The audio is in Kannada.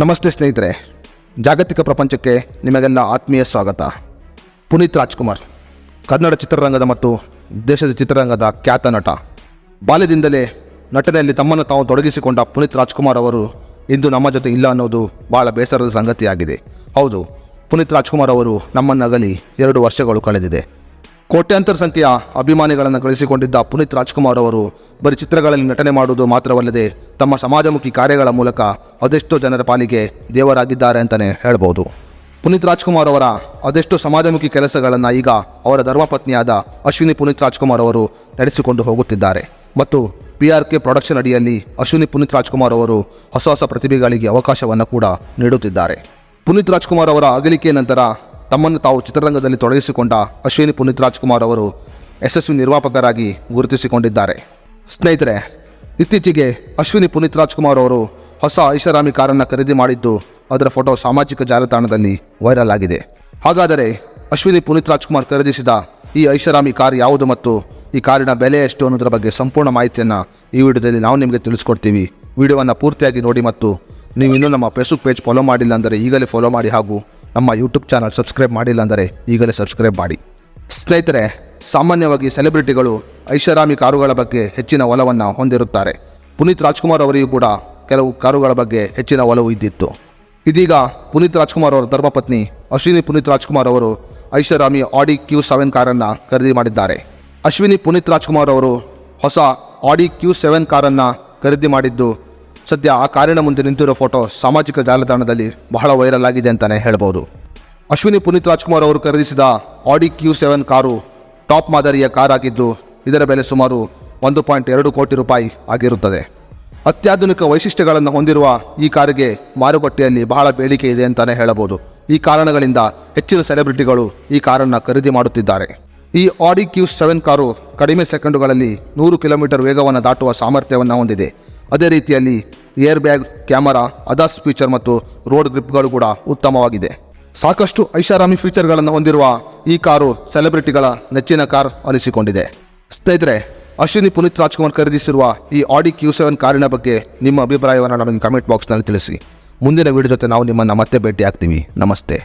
ನಮಸ್ತೆ ಸ್ನೇಹಿತರೆ. ಜಾಗತಿಕ ಪ್ರಪಂಚಕ್ಕೆ ನಿಮಗೆಲ್ಲ ಆತ್ಮೀಯ ಸ್ವಾಗತ. ಪುನೀತ್ ರಾಜ್ಕುಮಾರ್, ಕನ್ನಡ ಚಿತ್ರರಂಗದ ಮತ್ತು ದೇಶದ ಚಿತ್ರರಂಗದ ಖ್ಯಾತ ನಟ. ಬಾಲ್ಯದಿಂದಲೇ ನಟನೆಯಲ್ಲಿ ತಮ್ಮನ್ನು ತಾವು ತೊಡಗಿಸಿಕೊಂಡ ಪುನೀತ್ ರಾಜ್ಕುಮಾರ್ ಅವರು ಇಂದು ನಮ್ಮ ಜೊತೆ ಇಲ್ಲ ಅನ್ನೋದು ಭಾಳ ಬೇಸರದ ಸಂಗತಿಯಾಗಿದೆ. ಹೌದು, ಪುನೀತ್ ರಾಜ್ಕುಮಾರ್ ಅವರು ನಮ್ಮನ್ನಗಲಿ ಎರಡು ವರ್ಷಗಳು ಕಳೆದಿದೆ. ಕೋಟ್ಯಾಂತರ ಸಂಖ್ಯೆಯ ಅಭಿಮಾನಿಗಳನ್ನು ಗಳಿಸಿಕೊಂಡಿದ್ದ ಪುನೀತ್ ರಾಜ್ಕುಮಾರ್ ಅವರು, ಬರೀ ಚಿತ್ರಗಳಲ್ಲಿ ನಟನೆ ಮಾಡುವುದು ಮಾತ್ರವಲ್ಲದೆ ತಮ್ಮ ಸಮಾಜಮುಖಿ ಕಾರ್ಯಗಳ ಮೂಲಕ ಅದೆಷ್ಟೋ ಜನರ ಪಾಲಿಗೆ ದೇವರಾಗಿದ್ದಾರೆ ಅಂತಲೇ ಹೇಳ್ಬೋದು. ಪುನೀತ್ ರಾಜ್ಕುಮಾರ್ ಅವರ ಅದೆಷ್ಟೋ ಸಮಾಜಮುಖಿ ಕೆಲಸಗಳನ್ನು ಈಗ ಅವರ ಧರ್ಮಪತ್ನಿಯಾದ ಅಶ್ವಿನಿ ಪುನೀತ್ ರಾಜ್ಕುಮಾರ್ ಅವರು ನಡೆಸಿಕೊಂಡು ಹೋಗುತ್ತಿದ್ದಾರೆ. ಮತ್ತು ಪಿ ಆರ್ ಕೆ ಪ್ರೊಡಕ್ಷನ್ ಅಡಿಯಲ್ಲಿ ಅಶ್ವಿನಿ ಪುನೀತ್ ರಾಜ್ಕುಮಾರ್ ಅವರು ಹೊಸ ಹೊಸ ಪ್ರತಿಭೆಗಳಿಗೆ ಅವಕಾಶವನ್ನು ಕೂಡ ನೀಡುತ್ತಿದ್ದಾರೆ. ಪುನೀತ್ ರಾಜ್ಕುಮಾರ್ ಅವರ ಅಗಲಿಕೆ ನಂತರ ತಮ್ಮನ್ನು ತಾವು ಚಿತ್ರರಂಗದಲ್ಲಿ ತೊಡಗಿಸಿಕೊಂಡ ಅಶ್ವಿನಿ ಪುನೀತ್ ರಾಜ್ಕುಮಾರ್ ಅವರು ಯಶಸ್ವಿ ನಿರ್ಮಾಪಕರಾಗಿ ಗುರುತಿಸಿಕೊಂಡಿದ್ದಾರೆ. ಸ್ನೇಹಿತರೆ, ಇತ್ತೀಚೆಗೆ ಅಶ್ವಿನಿ ಪುನೀತ್ ರಾಜ್ಕುಮಾರ್ ಅವರು ಹೊಸ ಐಷಾರಾಮಿ ಕಾರನ್ನು ಖರೀದಿ ಮಾಡಿದ್ದು ಅದರ ಫೋಟೋ ಸಾಮಾಜಿಕ ಜಾಲತಾಣದಲ್ಲಿ ವೈರಲ್ ಆಗಿದೆ. ಹಾಗಾದರೆ ಅಶ್ವಿನಿ ಪುನೀತ್ ರಾಜ್ಕುಮಾರ್ ಖರೀದಿಸಿದ ಈ ಐಷಾರಾಮಿ ಕಾರ್ ಯಾವುದು ಮತ್ತು ಈ ಕಾರಿನ ಬೆಲೆ ಎಷ್ಟು ಅನ್ನೋದರ ಬಗ್ಗೆ ಸಂಪೂರ್ಣ ಮಾಹಿತಿಯನ್ನು ಈ ವಿಡಿಯೋದಲ್ಲಿ ನಾವು ನಿಮಗೆ ತಿಳಿಸ್ಕೊಡ್ತೀವಿ. ವಿಡಿಯೋವನ್ನು ಪೂರ್ತಿಯಾಗಿ ನೋಡಿ ಮತ್ತು ನೀವು ಇನ್ನೂ ನಮ್ಮ ಫೇಸ್ಬುಕ್ ಪೇಜ್ ಫಾಲೋ ಮಾಡಿಲ್ಲ ಅಂದರೆ ಈಗಲೇ ಫಾಲೋ ಮಾಡಿ ಹಾಗೂ ನಮ್ಮ ಯೂಟ್ಯೂಬ್ ಚಾನಲ್ ಸಬ್ಸ್ಕ್ರೈಬ್ ಮಾಡಿಲ್ಲ ಅಂದರೆ ಈಗಲೇ ಸಬ್ಸ್ಕ್ರೈಬ್ ಮಾಡಿ. ಸ್ನೇಹಿತರೆ, ಸಾಮಾನ್ಯವಾಗಿ ಸೆಲೆಬ್ರಿಟಿಗಳು ಐಷಾರಾಮಿ ಕಾರುಗಳ ಬಗ್ಗೆ ಹೆಚ್ಚಿನ ಒಲವನ್ನು ಹೊಂದಿರುತ್ತಾರೆ. ಪುನೀತ್ ರಾಜ್ಕುಮಾರ್ ಅವರಿಗೂ ಕೂಡ ಕೆಲವು ಕಾರುಗಳ ಬಗ್ಗೆ ಹೆಚ್ಚಿನ ಒಲವು ಇದ್ದಿತ್ತು. ಇದೀಗ ಪುನೀತ್ ರಾಜ್ಕುಮಾರ್ ಅವರ ಧರ್ಮಪತ್ನಿ ಅಶ್ವಿನಿ ಪುನೀತ್ ರಾಜ್ಕುಮಾರ್ ಅವರು ಐಷಾರಾಮಿ ಆಡಿ ಕ್ಯೂ ಸೆವೆನ್ ಕಾರನ್ನು ಖರೀದಿ ಮಾಡಿದ್ದಾರೆ. ಅಶ್ವಿನಿ ಪುನೀತ್ ರಾಜ್ಕುಮಾರ್ ಅವರು ಹೊಸ ಆಡಿ ಕ್ಯೂ ಸೆವೆನ್ ಕಾರನ್ನು ಖರೀದಿ ಮಾಡಿದ್ದು ಸದ್ಯ ಆ ಕಾರಿನ ಮುಂದೆ ನಿಂತಿರೋ ಫೋಟೋ ಸಾಮಾಜಿಕ ಜಾಲತಾಣದಲ್ಲಿ ಬಹಳ ವೈರಲ್ ಆಗಿದೆ ಅಂತಲೇ ಹೇಳ್ಬೋದು. ಅಶ್ವಿನಿ ಪುನೀತ್ ರಾಜ್ಕುಮಾರ್ ಅವರು ಖರೀದಿಸಿದ Audi Q seven car top ಮಾದರಿಯ ಕಾರ್ ಆಗಿದ್ದು, ಇದರ ಬೆಲೆ ಸುಮಾರು ಒಂದು ಪಾಯಿಂಟ್ ಎರಡು ಕೋಟಿ ರೂಪಾಯಿ ಆಗಿರುತ್ತದೆ. ಅತ್ಯಾಧುನಿಕ ವೈಶಿಷ್ಟ್ಯಗಳನ್ನು ಹೊಂದಿರುವ ಈ ಕಾರಿಗೆ ಮಾರುಕಟ್ಟೆಯಲ್ಲಿ ಬಹಳ ಬೇಡಿಕೆ ಇದೆ ಅಂತಲೇ ಹೇಳಬಹುದು ಈ ಕಾರಣಗಳಿಂದ ಹೆಚ್ಚಿನ ಸೆಲೆಬ್ರಿಟಿಗಳು ಈ ಕಾರನ್ನು ಖರೀದಿ ಮಾಡುತ್ತಿದ್ದಾರೆ. ಈ ಆಡಿ ಕ್ಯೂ ಸೆವೆನ್ ಕಾರು ಕಡಿಮೆ ಸೆಕೆಂಡುಗಳಲ್ಲಿ ನೂರು ಕಿಲೋಮೀಟರ್ ವೇಗವನ್ನು ದಾಟುವ ಸಾಮರ್ಥ್ಯವನ್ನು ಹೊಂದಿದೆ. ಅದೇ ರೀತಿಯಲ್ಲಿ air bag camera ADAS feature ಮತ್ತು ರೋಡ್ ಗ್ರಿಪ್ಗಳು ಕೂಡ ಉತ್ತಮವಾಗಿದೆ. ಸಾಕಷ್ಟು ಐಷಾರಾಮಿ ಫೀಚರ್ಗಳನ್ನು ಹೊಂದಿರುವ ಈ ಕಾರು ಸೆಲೆಬ್ರಿಟಿಗಳ ನೆಚ್ಚಿನ ಕಾರ್ ಅನಿಸಿಕೊಂಡಿದೆ. ಸ್ನೇಹಿತರೆ, ಅಶ್ವಿನಿ ಪುನೀತ್ ರಾಜ್ಕುಮಾರ್ ಖರೀದಿಸಿರುವ ಈ ಆಡಿ ಕ್ಯೂ ಸೆವೆನ್ ಕಾರಿನ ಬಗ್ಗೆ ನಿಮ್ಮ ಅಭಿಪ್ರಾಯವನ್ನು ನಮಗೆ ಕಮೆಂಟ್ ಬಾಕ್ಸ್ನಲ್ಲಿ ತಿಳಿಸಿ. ಮುಂದಿನ ವಿಡಿಯೋ ಜೊತೆ ನಾವು ನಿಮ್ಮನ್ನು ಮತ್ತೆ ಭೇಟಿ ಆಗ್ತೀವಿ ನಮಸ್ತೆ.